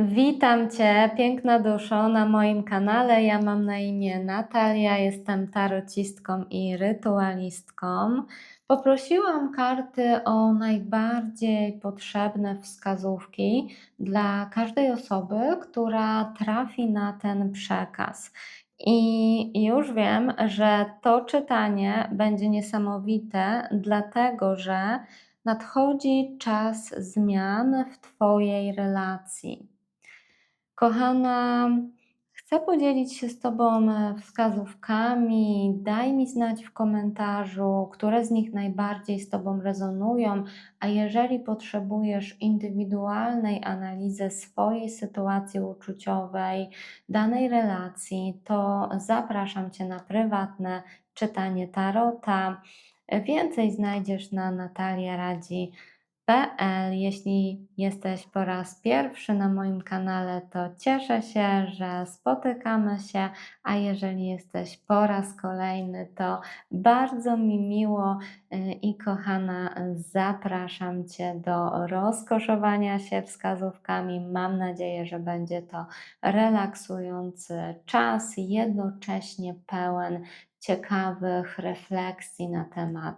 Witam Cię, piękna duszo, na moim kanale. Ja mam na imię Natalia, jestem tarocistką i rytualistką. Poprosiłam karty o najbardziej potrzebne wskazówki dla każdej osoby, która trafi na ten przekaz. I już wiem, że to czytanie będzie niesamowite, dlatego że nadchodzi czas zmian w Twojej relacji. Kochana, chcę podzielić się z Tobą e, wskazówkami. Daj mi znać w komentarzu, które z nich najbardziej z Tobą rezonują, a jeżeli potrzebujesz indywidualnej analizy swojej sytuacji uczuciowej, danej relacji, to zapraszam Cię na prywatne czytanie tarota. Więcej znajdziesz na Natalia Radzi Jeśli jesteś po raz pierwszy na moim kanale, to cieszę się, że spotykamy się, a jeżeli jesteś po raz kolejny, to bardzo mi miło y, i kochana, zapraszam Cię do rozkoszowania się wskazówkami. Mam nadzieję, że będzie to relaksujący czas, jednocześnie pełen ciekawych refleksji na temat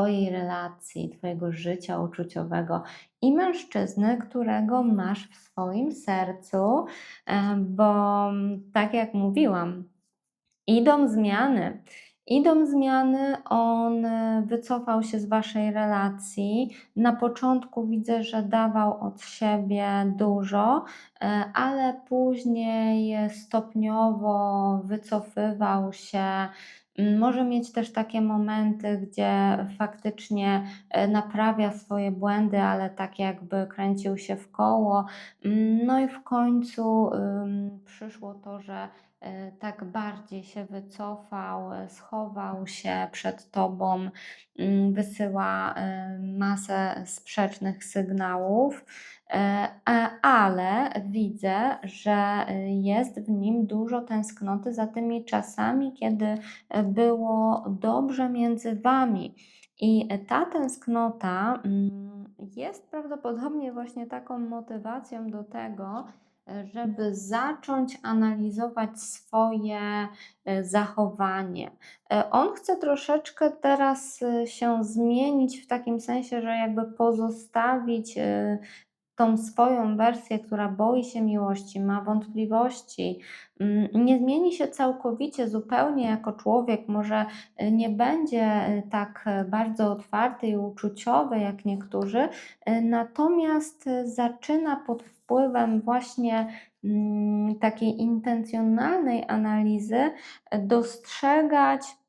Twojej relacji, Twojego życia uczuciowego i mężczyzny, którego masz w swoim sercu, e, bo tak jak mówiłam, idą zmiany. Idą zmiany, on e, wycofał się z waszej relacji. Na początku widzę, że dawał od siebie dużo, e, ale później stopniowo wycofywał się, może mieć też takie momenty, gdzie faktycznie e, naprawia swoje błędy, ale tak jakby kręcił się w koło. Mm, no i w końcu przyszło to, że e, tak bardziej się wycofał, e, schował się przed tobą, mm, wysyła masę sprzecznych sygnałów. E, ale widzę, że jest w nim dużo tęsknoty za tymi czasami, kiedy było dobrze między wami. I ta tęsknota mm, jest prawdopodobnie właśnie taką motywacją do tego, żeby zacząć analizować swoje e, zachowanie. E, on chce troszeczkę teraz się zmienić w takim sensie, że jakby pozostawić tą swoją wersję, która boi się miłości, ma wątpliwości, mm, nie zmieni się całkowicie, zupełnie jako człowiek, może y, nie będzie y, tak bardzo otwarty i uczuciowy jak niektórzy, natomiast zaczyna pod wpływem właśnie mm, takiej intencjonalnej analizy dostrzegać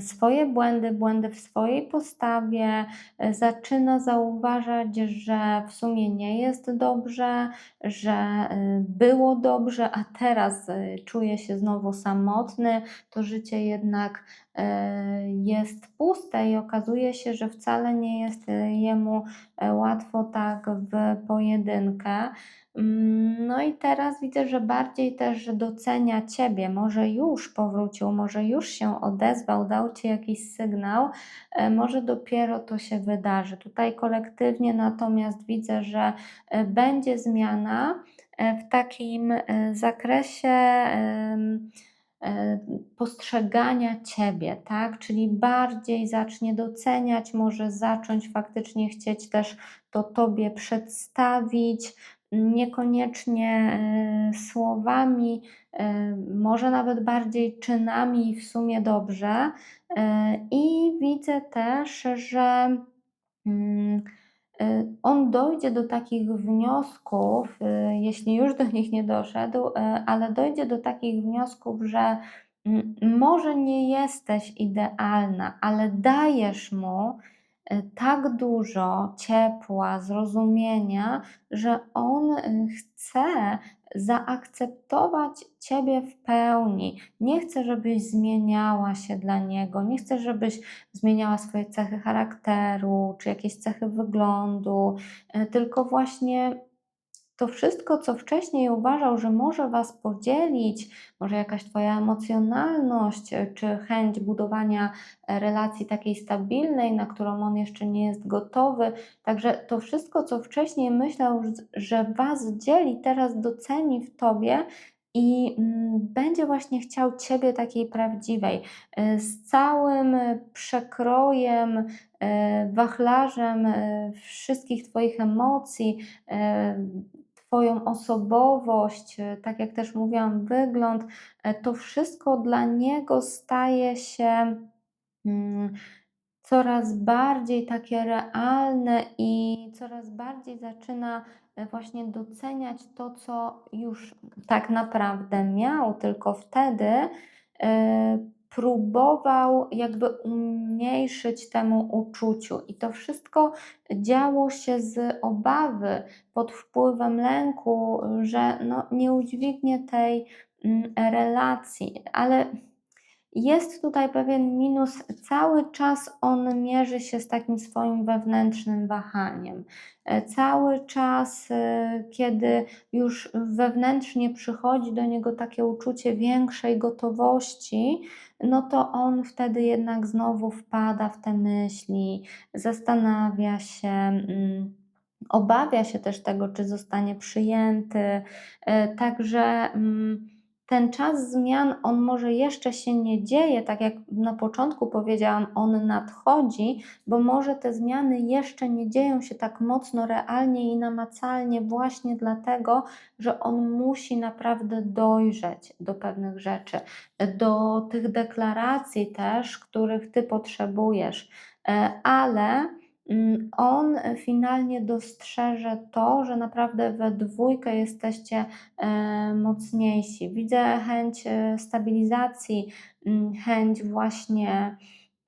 swoje błędy, błędy w swojej postawie, e, zaczyna zauważać, że w sumie nie jest dobrze, że e, było dobrze, a teraz e, czuje się znowu samotny, to życie jednak jest puste i okazuje się, że wcale nie jest jemu łatwo tak w pojedynkę. Mm, no i teraz widzę, że bardziej też docenia Ciebie. Może już powrócił, może już się odezwał, dał Ci jakiś sygnał, e, może dopiero to się wydarzy. Tutaj kolektywnie natomiast widzę, że e, będzie zmiana e, w takim zakresie postrzegania Ciebie, tak? Czyli bardziej zacznie doceniać, może zacząć faktycznie chcieć też to Tobie przedstawić, niekoniecznie e, słowami, e, może nawet bardziej czynami w sumie dobrze. E, I widzę też, że mm, on dojdzie do takich wniosków, jeśli już do nich nie doszedł, ale dojdzie do takich wniosków, że mm, może nie jesteś idealna, ale dajesz mu tak dużo ciepła, zrozumienia, że on e, chce zaakceptować Ciebie w pełni. Nie chce, żebyś zmieniała się dla Niego, nie chce, żebyś zmieniała swoje cechy charakteru czy jakieś cechy wyglądu, e, tylko właśnie to wszystko, co wcześniej uważał, że może Was podzielić, może jakaś Twoja emocjonalność, e, czy chęć budowania e, relacji takiej stabilnej, na którą on jeszcze nie jest gotowy. Także to wszystko, co wcześniej myślał, że Was dzieli, teraz doceni w Tobie i mm, będzie właśnie chciał Ciebie takiej prawdziwej, e, z całym przekrojem, wachlarzem wszystkich Twoich emocji, Twoją osobowość, e, tak jak też mówiłam, wygląd, e, to wszystko dla niego staje się mm, coraz bardziej takie realne i coraz bardziej zaczyna e, właśnie doceniać to, co już tak naprawdę miał, tylko wtedy próbował jakby umniejszyć temu uczuciu. I to wszystko działo się z obawy, pod wpływem lęku, że no, nie udźwignie tej mm, relacji, ale jest tutaj pewien minus, cały czas on mierzy się z takim swoim wewnętrznym wahaniem. E, cały czas, e, kiedy już wewnętrznie przychodzi do niego takie uczucie większej gotowości, no to on wtedy jednak znowu wpada w te myśli, zastanawia się. Mm, obawia się też tego, czy zostanie przyjęty. E, także mm, ten czas zmian, on może jeszcze się nie dzieje, tak jak na początku powiedziałam, on nadchodzi, bo może te zmiany jeszcze nie dzieją się tak mocno, realnie i namacalnie, właśnie dlatego, że on musi naprawdę dojrzeć do pewnych rzeczy, do tych deklaracji też, których ty potrzebujesz, e, ale on finalnie dostrzeże to, że naprawdę we dwójkę jesteście e, mocniejsi. Widzę chęć e, stabilizacji, mm, chęć właśnie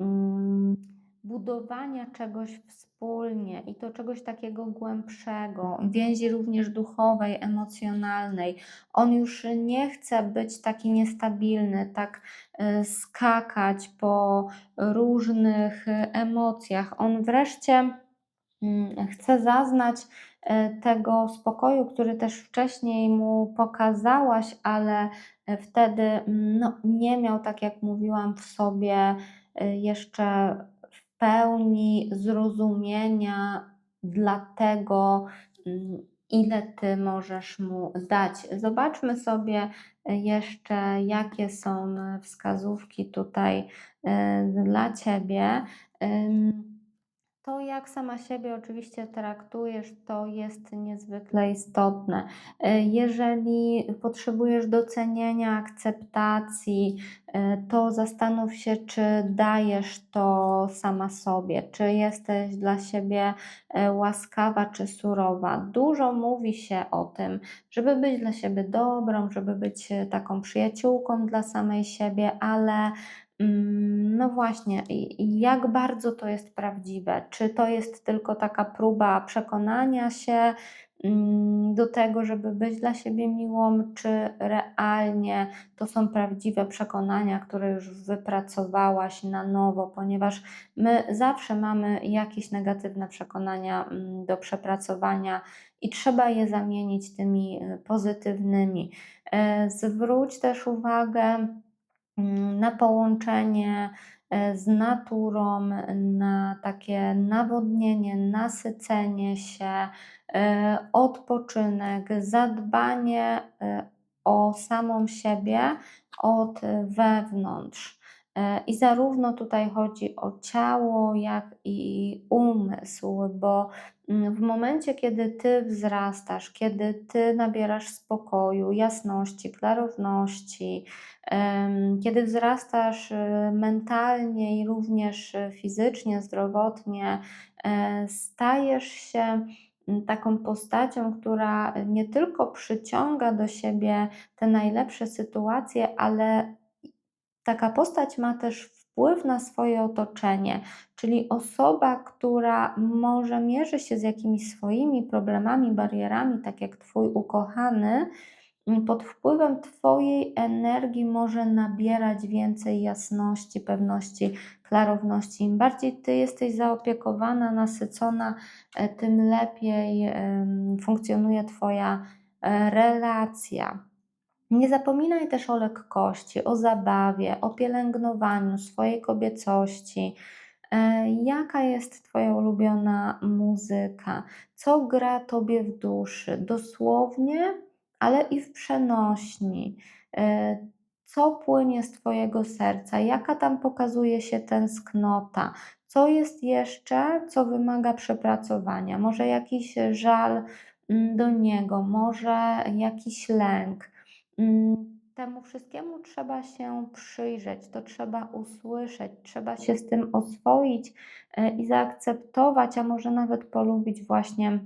mm, budowania czegoś wspólnie i to czegoś takiego głębszego, więzi również duchowej, emocjonalnej. On już nie chce być taki niestabilny, tak e, skakać po różnych emocjach. On wreszcie mm, chce zaznać e, tego spokoju, który też wcześniej mu pokazałaś, ale wtedy mm, no, nie miał, tak jak mówiłam, w sobie jeszcze pełni zrozumienia dla tego, mm, ile ty możesz mu dać. Zobaczmy sobie jeszcze, jakie są wskazówki tutaj e, dla ciebie. To, jak sama siebie oczywiście traktujesz, to jest niezwykle istotne. E, jeżeli potrzebujesz docenienia, akceptacji, e, to zastanów się, czy dajesz to sama sobie, czy jesteś dla siebie e, łaskawa czy surowa. Dużo mówi się o tym, żeby być dla siebie dobrą, żeby być taką przyjaciółką dla samej siebie, ale no właśnie, jak bardzo to jest prawdziwe? Czy to jest tylko taka próba przekonania się mm, do tego, żeby być dla siebie miłą, czy realnie to są prawdziwe przekonania, które już wypracowałaś na nowo, ponieważ my zawsze mamy jakieś negatywne przekonania mm, do przepracowania i trzeba je zamienić tymi y, pozytywnymi. E, zwróć też uwagę, Mm, na połączenie e, z naturą, na takie nawodnienie, nasycenie się, e, odpoczynek, zadbanie e, o samą siebie od wewnątrz. I zarówno tutaj chodzi o ciało, jak i umysł, bo mm, w momencie, kiedy ty wzrastasz, kiedy ty nabierasz spokoju, jasności, klarowności, kiedy wzrastasz y, mentalnie i również y, fizycznie, zdrowotnie, e, stajesz się taką postacią, która nie tylko przyciąga do siebie te najlepsze sytuacje, ale taka postać ma też wpływ na swoje otoczenie, czyli osoba, która może mierzy się z jakimiś swoimi problemami, barierami, tak jak Twój ukochany, mm, pod wpływem Twojej energii może nabierać więcej jasności, pewności, klarowności. Im bardziej Ty jesteś zaopiekowana, nasycona, e, tym lepiej funkcjonuje Twoja e, relacja. Nie zapominaj też o lekkości, o zabawie, o pielęgnowaniu swojej kobiecości. E, Jaka jest Twoja ulubiona muzyka? Co gra Tobie w duszy? Dosłownie, ale i w przenośni. E, Co płynie z Twojego serca? Jaka tam pokazuje się tęsknota? Co jest jeszcze, co wymaga przepracowania? Może jakiś żal mm, do niego, może jakiś lęk. Mm, Temu wszystkiemu trzeba się przyjrzeć, to trzeba usłyszeć, trzeba się z tym oswoić e, i zaakceptować, a może nawet polubić właśnie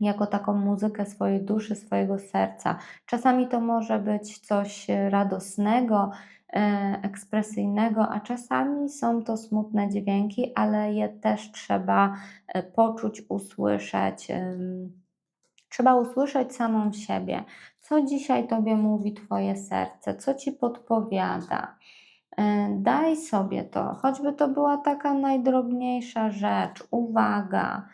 jako taką muzykę swojej duszy, swojego serca. Czasami to może być coś radosnego, e, ekspresyjnego, a czasami są to smutne dźwięki, ale je też trzeba e, poczuć, usłyszeć. Trzeba usłyszeć samą siebie, co dzisiaj Tobie mówi Twoje serce, co Ci podpowiada. E, Daj sobie to, choćby to była taka najdrobniejsza rzecz, uwaga,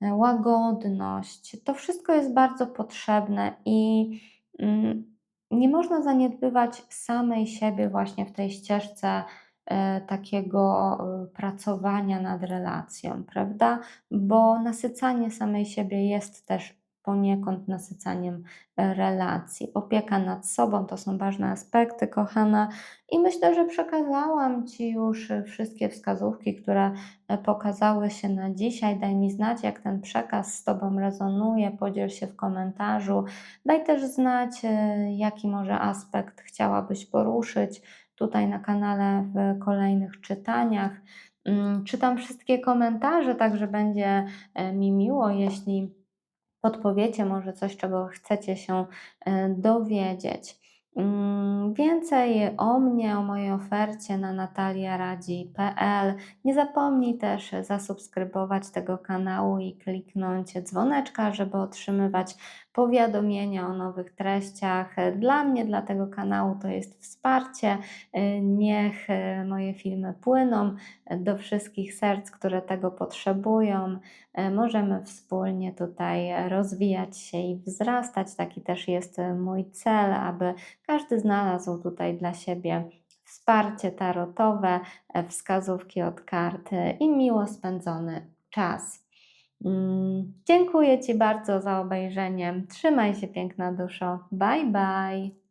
e, łagodność. To wszystko jest bardzo potrzebne i mm, nie można zaniedbywać samej siebie właśnie w tej ścieżce e, takiego pracowania nad relacją, prawda? Bo nasycanie samej siebie jest też poniekąd nasycaniem e, relacji. Opieka nad sobą to są ważne aspekty, kochana, i myślę, że przekazałam Ci już e, wszystkie wskazówki, które e, pokazały się na dzisiaj. Daj mi znać, jak ten przekaz z Tobą rezonuje, podziel się w komentarzu. Daj też znać, jaki może aspekt chciałabyś poruszyć tutaj na kanale w kolejnych czytaniach. Mm, Czytam wszystkie komentarze, także będzie mi miło, jeśli podpowiecie może coś, czego chcecie się e, dowiedzieć. Mm, Więcej o mnie, o mojej ofercie na nataliaradzi.pl. Nie zapomnij też zasubskrybować tego kanału i kliknąć dzwoneczka, żeby otrzymywać powiadomienia o nowych treściach. Dla mnie, dla tego kanału to jest wsparcie. Niech e, moje filmy płyną do wszystkich serc, które tego potrzebują. E, Możemy wspólnie tutaj rozwijać się i wzrastać. Taki też jest mój cel, aby każdy znalazł tutaj dla siebie wsparcie tarotowe, e, wskazówki od kart e, i miło spędzony czas. Mm, Dziękuję Ci bardzo za obejrzenie. Trzymaj się, piękna duszo. Bye bye.